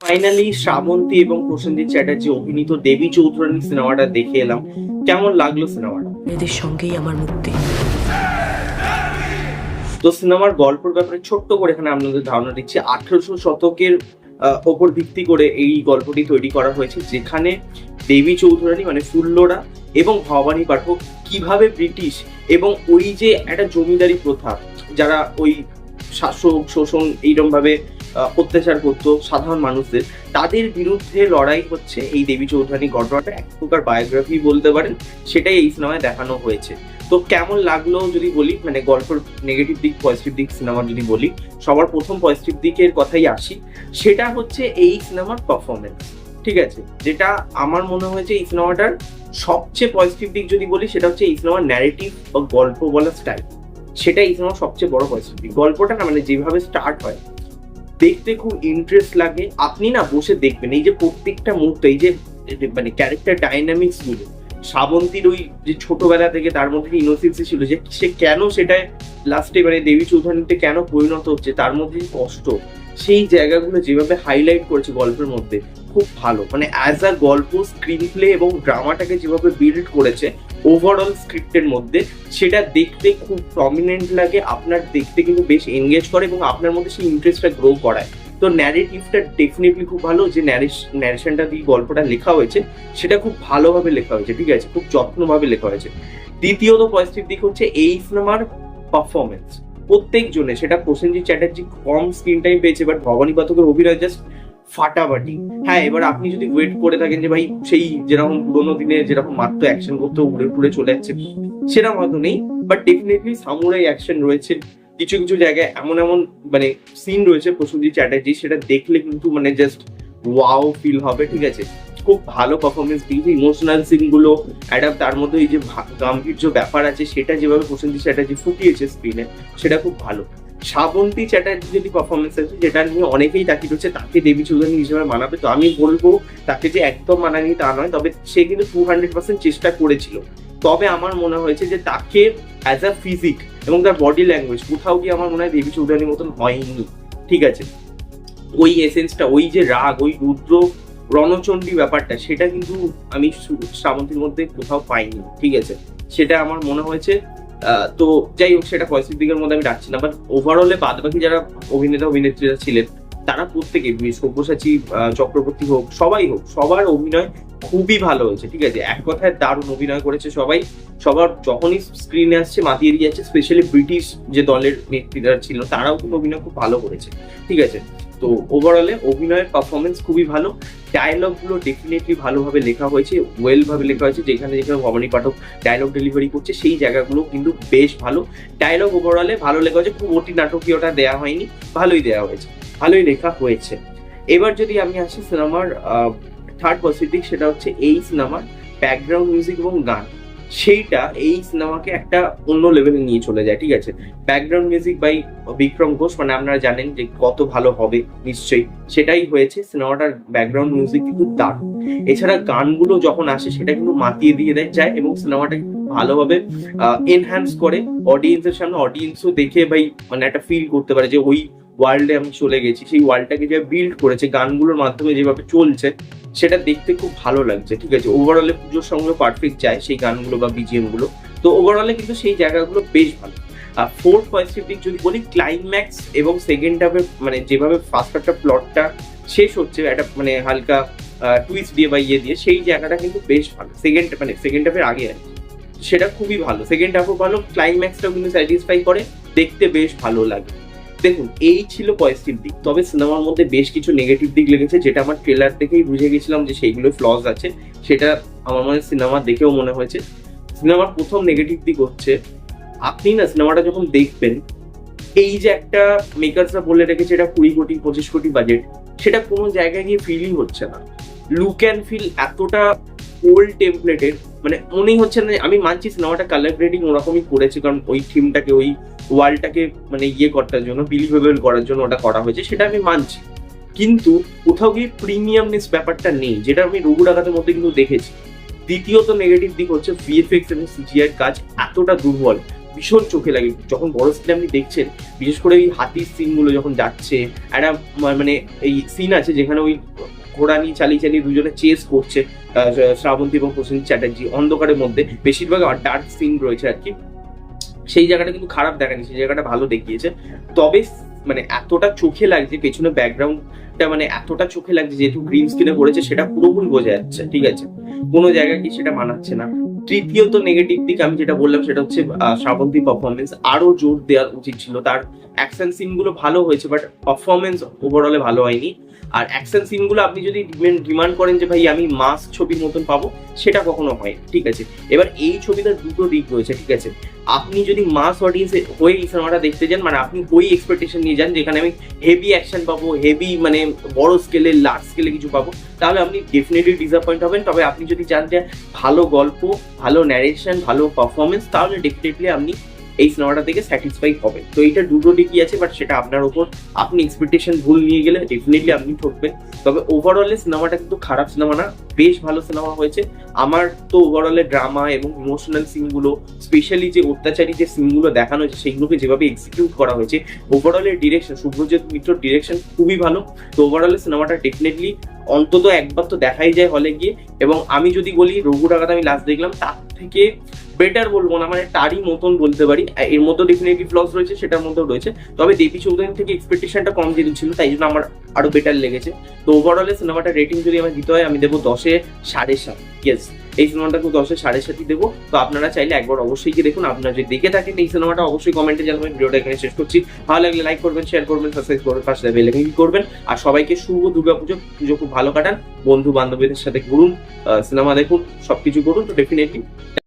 Finally Srabanti এবং প্রসেনজিৎ চ্যাটার্জি অভিনীত দেবী চৌধুরানী সিনেমাটা দেখে এলাম। কেমন লাগল সিনেমাটা? এদের সঙ্গেই আমার মুক্তি। তো সিনেমার গল্পের ব্যাপারে ছোট্ট করে এখানে আপনাদের ধারণা দিচ্ছি আঠারোশো শতকের ওপর ভিত্তি করে এই গল্পটি তৈরি করা হয়েছে যেখানে দেবী চৌধুরানী মানে ফুল্লরা এবং ভবানী পাঠক কীভাবে ব্রিটিশ এবং ওই যে একটা জমিদারি প্রথা যারা ওই শাসক শোষণ এইরকম ভাবে অত্যাচার করতো সাধারণ মানুষদের, তাদের বিরুদ্ধে লড়াই হচ্ছে এই দেবী চৌধুরানী ঘটনাটা এক প্রকার বায়োগ্রাফি বলতে পারেন, সেটাই এই সিনেমায় দেখানো হয়েছে। তো কেমন লাগল যদি বলি মানে গল্পের নেগেটিভ দিক পজিটিভ দিক সিনেমা যদি বলি, সবার প্রথম পজিটিভ দিকের কথাই আসি, সেটা হচ্ছে এই সিনেমার পারফরমেন্স ঠিক আছে? যেটা আমার মনে হয়েছে এই সিনেমাটার সবচেয়ে পজিটিভ দিক যদি বলি, সেটা হচ্ছে এই সিনেমার ন্যারেটিভ বা গল্প বলার স্টাইল সেটা এই সিনেমার সবচেয়ে বড় পজিটিভ দিক। গল্পটা না মানে যেভাবে স্টার্ট হয় দেখতে খুব ইন্টারেস্ট লাগে। আপনি না বসে দেখবেন, এই যে প্রত্যেকটা মুহূর্ত, এই যে মানে ক্যারেক্টার ডাইনামিক্সগুলো শ্রাবন্তীর ওই যে ছোটবেলা থেকে তার মধ্যে ইনোসেন্সি ছিল, যে সে কেন সেটায় লাস্টে মানে দেবী চৌধুরীতে কেন পরিণত হচ্ছে, তার মধ্যে কষ্ট, সেই জায়গাগুলো যেভাবে হাইলাইট করেছে গল্পের মধ্যে খুব ভালো। মানে অ্যাজ আ গল্প স্ক্রিন প্লে এবং ড্রামাটাকে যেভাবে বিল্ড করেছে ওভারঅল স্ক্রিপ্টের মধ্যে, সেটা দেখতে খুব প্রমিনেন্ট লাগে, আপনার দেখতে কিন্তু বেশ এনগেজ করে এবং আপনার মধ্যে সেই ইন্টারেস্টটা গ্রো করায়। তো ন্যারেটিভটা ডেফিনেটলি খুব ভালো, যে ন্যারেশনটা দিয়ে গল্পটা লেখা হয়েছে, সেটা খুব ভালোভাবে লেখা হয়েছে, ঠিক আছে? খুব যত্নভাবে লেখা হয়েছে। দ্বিতীয়ত পজিটিভ দিক হচ্ছে এই সিনেমার পারফরমেন্স প্রত্যেক জনে সেটা প্রসেনজিৎ চ্যাটার্জি কম স্ক্রিন টাইম পেয়েছে বাট ভবানী পাঠকের অভিনয় জাস্ট ফাটাফাটি হ্যাঁ এবার আপনি যদি ওয়েট করে থাকেন যে ভাই সেই যেরকম পুরোনো দিনে যেরকম মাত্র অ্যাকশন করতে, উড়ে উড়ে চলে যাচ্ছে, সেরকম হয়তো নেই। বাট ডেফিনেটলি সামুরাই অ্যাকশন রয়েছে। কিছু কিছু জায়গায় এমন এমন মানে সিন রয়েছে প্রসেনজিৎ চ্যাটার্জি, সেটা দেখলে কিন্তু মানে জাস্ট ওয়াও ফিল হবে, ঠিক আছে? খুব ভালো পারফরমেন্স দিয়েছে। ইমোশনাল সিনগুলো একটা তার মধ্যে এই যে গাম্ভীর্য ব্যাপার আছে, সেটা যেভাবে প্রসেনজিৎ চ্যাটার্জি ফুটিয়েছে স্ক্রিনে সেটা খুব ভালো। শ্রাবন্তী চ্যাটার্জি যদি পারফরমেন্স আছে যেটা নিয়ে অনেকেই তাকিয়ে রয়েছে তাকে দেবী চৌধুরী হিসেবে মানাবে। তো আমি বলব, তাকে যে একদম মানানি তা নয়, তবে সে কিন্তু টু হান্ড্রেড পার্সেন্ট চেষ্টা করেছিল। তবে আমার মনে হয়েছে যে তাকে অ্যাজ আ ফিজিক এবং তার বডি ল্যাঙ্গুয়েজ কোথাও গিয়ে আমার মনে হয় দেবী চৌধুরীর মতন হয়নি। ঠিক আছে? ওই এসেন্সটা ওই যে রাগ, ওই রুদ্র রণচণ্ডী ব্যাপারটা, সেটা কিন্তু আমি শ্রাবন্তীর মধ্যে কোথাও পাইনি। ঠিক আছে? সেটা আমার মনে হয়েছে তো যাই হোক, সেটা পজিটিভ দিকের মধ্যে আমি রাখছি না বাট ওভারঅলে বাদ বাকি যারা অভিনেতা, অভিনেত্রীরা ছিলেন, তারা প্রত্যেকে সব্যসাচী চক্রবর্তী হোক, সবাই হোক, সবার অভিনয় খুবই ভালো হয়েছে, ঠিক আছে? এক কথায় দারুণ অভিনয় করেছে সবাই। সবার যখনই স্ক্রিনে আসছে, মাতিয়ে দিয়ে যাচ্ছে স্পেশালি ব্রিটিশ যে দলের নেত্রীরা ছিল, তারাও কিন্তু অভিনয় খুব ভালো করেছে, ঠিক আছে? তো ওভারঅলে অভিনয়ের পারফরমেন্স খুবই ভালো। ডায়লগগুলো ডেফিনেটলি ভালোভাবে লেখা হয়েছে ওয়েল ভাবে লেখা হয়েছে। যেখানে যেখানে ভবানী পাঠক ডায়লগ ডেলিভারি করছে, সেই জায়গাগুলো কিন্তু বেশ ভালো। ডায়লগ ওভারঅলে ভালো লেখা হয়েছে, খুব অতি নাটকীয়টা দেওয়া হয়নি, ভালোই দেওয়া হয়েছে, ভালোই লেখা হয়েছে। এবার যদি আমি আসি সিনেমার থার্ড পজিটিভ সেটা হচ্ছে এই সিনেমার ব্যাকগ্রাউন্ড মিউজিক এবং গান। সেইটা এই সিনেমাকে একটা অন্য লেভেলে নিয়ে চলে যায়, ঠিক আছে? Background music by Bikram Ghosh মানে আপনারা জানেন যে কত ভালো হবে, নিশ্চয়ই। সেটাই হয়েছে, সিনেমাটার ব্যাকগ্রাউন্ড মিউজিক কিন্তু দারুণ। এছাড়া গানগুলো যখন আসে, সেটা কিন্তু মাতিয়ে দিয়ে দেয়, যায় এবং সিনেমাটা ভালোভাবে এনহ্যান্স করে অডিয়েন্সের সামনে অডিয়েন্সও দেখে ভাই মানে একটা ফিল করতে পারে যে ওই ওয়ার্ল্ডে আমি চলে গেছি। সেই ওয়ার্ল্ডটাকে যে বিল্ড করেছে, গানগুলোর মাধ্যমে যেভাবে চলছে, সেটা দেখতে খুব ভালো লাগছে, ঠিক আছে? ওভারঅলে পুজোর সঙ্গে পারফেক্ট যায় সেই গানগুলো বা বিজিএমগুলো। তো ওভারঅলে কিন্তু সেই জায়গাগুলো বেশ ভালো। আর ফোর্থ পজিটিভ দিক যদি বলি ক্লাইম্যাক্স এবং সেকেন্ড হাফে মানে যেভাবে ফার্স্ট হাফটা প্লটটা শেষ হচ্ছে, একটা মানে হালকা টুইস্ট দিয়ে বা ইয়ে দিয়ে, সেই জায়গাটা কিন্তু বেশ ভালো। সেকেন্ড মানে সেকেন্ড হাফের আগে আর কি। সেটা খুবই ভালো। সেকেন্ড হাফও ভালো ক্লাইম্যাক্সটাও কিন্তু স্যাটিসফাই করে, দেখতে বেশ ভালো লাগে। দেখুন, এই ছিল পজিটিভ দিক, তবে সিনেমার মধ্যে বেশ কিছু নেগেটিভ দিক লেগেছে, যেটা আমার ট্রেলার দেখেই বুঝে গেছিলাম যে সেইগুলো ফ্লজ আছে। সেটা আমার মনে সিনেমা দেখেও মনে হয়েছে। সিনেমার প্রথম নেগেটিভ দিক হচ্ছে, আপনি না সিনেমাটা যখন দেখবেন, এই যে একটা মেকার্সরা বলে রেখেছে এটা কুড়ি কোটি, পঁচিশ কোটি বাজেট সেটা কোনো জায়গায় গিয়ে ফিলই হচ্ছে না। লুক অ্যান্ড ফিল এতটা ওল্ড টেমপ্লেটের মানে মনেই হচ্ছে না আমি মানছি সিনেমাটা কালার গ্রেডিং ওরকমই করেছে, কারণ ওই থিমটাকে, ওই ওয়ার্ল্ডটাকে মানে ইয়ে করার জন্য বিলিভেবল করার জন্য ওটা করা হয়েছে, সেটা আমি মানছি। কিন্তু কোথাও গিয়ে প্রিমিয়ামনেস ব্যাপারটা নেই, যেটা আমি রঘু ডাকাতের মধ্যে কিন্তু দেখেছি। দ্বিতীয়ত নেগেটিভ দিক হচ্ছে ভিএফএক্স এবং সিজিআই কাজ এতটা দুর্বল, ভীষণ চোখে লাগে। যখন বড় স্ক্রিনে আপনি দেখছেন, বিশেষ করে ওই হাতির সিনগুলো যখন যাচ্ছে, একটা মানে এই সিন আছে যেখানে ওই ঘোড়া নিয়ে চালিয়ে চালিয়ে দুজনে চেস করছে শ্রাবন্তী এবং প্রসেন চ্যাটার্জি অন্ধকারের মধ্যে। বেশিরভাগ ডার্ক সিন রয়েছে আর কি। সেই জায়গাটা কিন্তু খারাপ দেখানি সেই জায়গাটা ভালো দেখিয়েছে। তবে মানে এতটা চোখে লাগছে, পেছনে ব্যাকগ্রাউন্ডটা মানে এতটা চোখে লাগছে, যেহেতু গ্রিন স্ক্রিনে করেছে, সেটা পুরোপুরি বোঝা যাচ্ছে, ঠিক আছে? কোনো জায়গায় কি সেটা মানাচ্ছে না। তৃতীয়ত নেগেটিভ দিক আমি যেটা বললাম সেটা হচ্ছে শ্রাবন্তী পারফরমেন্স আরও জোর দেওয়া উচিত ছিল। তার অ্যাকশন সিনগুলো ভালো হয়েছে বাট পারফরমেন্স ওভারঅলে ভালো হয়নি। আর অ্যাকশন সিনগুলো আপনি যদি ডিমান্ড করেন যে, ভাই, আমি মাস ছবির মতন পাবো, সেটা কখনো হয় ঠিক আছে? এবার এই ছবিটার দুটো দিক রয়েছে, ঠিক আছে? আপনি যদি মাস অডিয়েন্সে হয়ে এই সিনেমাটা দেখতে যান মানে আপনি ওই এক্সপেকটেশন নিয়ে যান যেখানে আমি হেভি অ্যাকশন পাবো হেভি মানে বড় স্কেলে লার্জ স্কেলে কিছু পাবো, তাহলে আপনি ডেফিনেটলি ডিসঅ্যাপয়েন্ট হবেন। তবে আপনি যদি চান যে ভালো গল্প, ভালো ন্যারেশন ভালো পারফরমেন্স তাহলে ডেফিনেটলি আপনি এই সিনেমাটা থেকে স্যাটিসফাই হবে। তো এইটা দুটো দিকই আছে বাট সেটা আপনার ওপর, আপনি এক্সপেকটেশন ভুল নিয়ে গেলে ডেফিনেটলি আপনি ঠকবেন। তবে ওভারঅলে সিনেমাটা কিন্তু খারাপ সিনেমা না, বেশ ভালো সিনেমা হয়েছে। আমার তো ওভারঅলে ড্রামা এবং ইমোশনাল সিনগুলো স্পেশালি যে অত্যাচারী যে সিনগুলো দেখানো হয়েছে, সেইগুলোকে যেভাবে এক্সিকিউট করা হয়েছে ওভারঅলের ডিরেকশন শুভ্রজিৎ মিত্র ডিরেকশন খুবই ভালো। তো ওভারঅলে সিনেমাটা ডেফিনেটলি অন্তত একবার তো দেখাই যায় হলে গিয়ে। এবং আমি যদি বলি রঘু ডাকাত আমি লাস্ট দেখলাম, তার থেকে বেটার বলব না মানে তারই মতন বলতে পারি। এর মধ্যে ডেফিনেটলি ফ্লস রয়েছে, সেটার মধ্যেও রয়েছে। তবে দেবী চৌধুরী থেকে এক্সপেকটেশনটা কম যেহেতু ছিল, তাই জন্য আমার আরও বেটার লেগেছে। তো ওভারঅলে সিনেমাটা রেটিং যদি আমার দিতে হয়, আমি দেবো দশে সাড়ে সাত। ইয়েস এই সিনেমাটা খুব দশের সাড়ে সাতই দেবো। তো আপনারা চাইলে একবার অবশ্যই গিয়ে দেখুন। আপনারা যদি দেখে থাকেন এই সিনেমাটা অবশ্যই কমেন্টে জানাবেন। ভিডিওটা এখানে শেষ করছি। ভালো লাগলে লাইক করবেন শেয়ার করবেন সাবস্ক্রাইব করবেন, পাশে বেল আইকন করবেন। আর সবাইকে শুভ দুর্গা পুজো পুজো খুব ভালো কাটান। বন্ধু বান্ধবীদের সাথে ঘুরুন সিনেমা দেখুন, সবকিছু করুন। তো ডেফিনেটলি